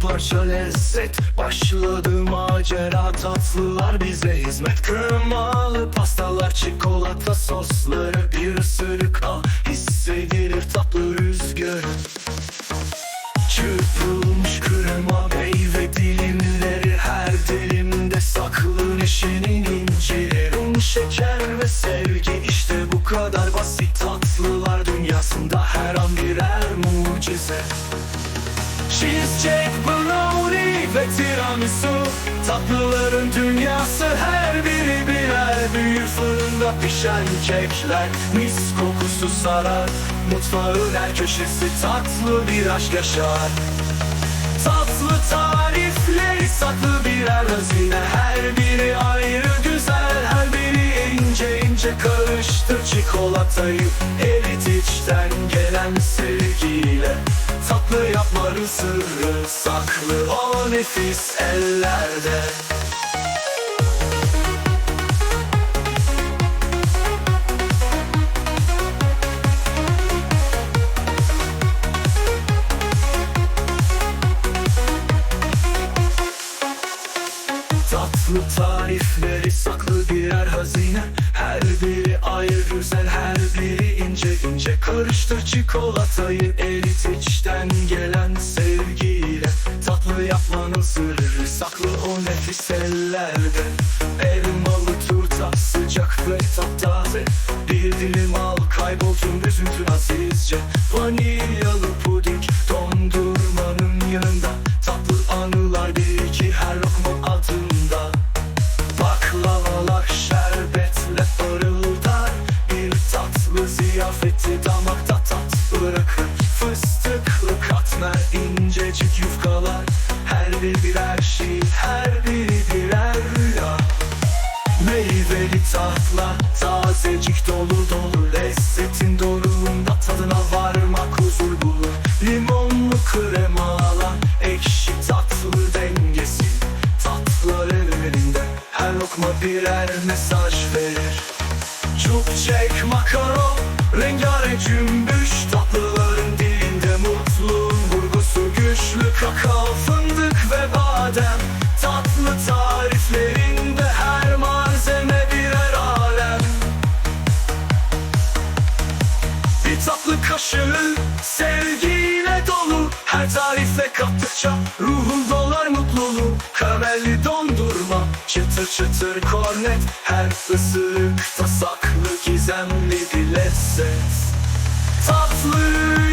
parça lezzet Başladı macera. Tatlılar bize hizmet Kremalı pastalar çikolata sosları. Bir ısırık al hissedilir tatlı rüzgarı. Çırpılmış krema meyve dilimleri Her dilimde. Saklı neşenin incileri Un, şeker ve sevgi. İşte bu kadar basit Tatlılar dünyasında her an birer mucize Cheesecake, brownie ve tiramisu. Tatlıların dünyası her biri birer Büyür fırında pişen kekler. Mis kokusu sarar Mutfağın her köşesi tatlı bir aşk yaşar. Tatlı tarifleri saklı birer hazine. Her biri ayrı güzel Her biri ince ince karıştır çikolatayı sevgiyle. Tatlı yapmanın sırrı saklı O nefis ellerde Tatlı tarifleri saklı birer hazine. Her biri ayrı güzel her biri ince. İnce Karıştır çikolatayı erit içten gelen sevgiyle. Tatlı yapmanın sırrı saklı o nefis ellerde. Elmalı turta sıcak ve taptaze Bir dilim al kaybol tüm üzüntün azizce incecik yufkalar. Her bir birer şey her biri birer rüya. Meyveli tatlar tazecik dolu dolu Lezzetin doruğunda tadına varmak huzur bulur. Limonlu kremalar ekşi tatlı dengesi. Tatlar ellerinde her lokma birer mesaj verir. Çup çek makaron rengarenk cümbüş Tatlıların tarifle kattıkça ruhun dolar mutluluğu. Karamelli dondurma çıtır çıtır kornet. Her ısırıkta saklı gizemli bir lezzet. Tatlı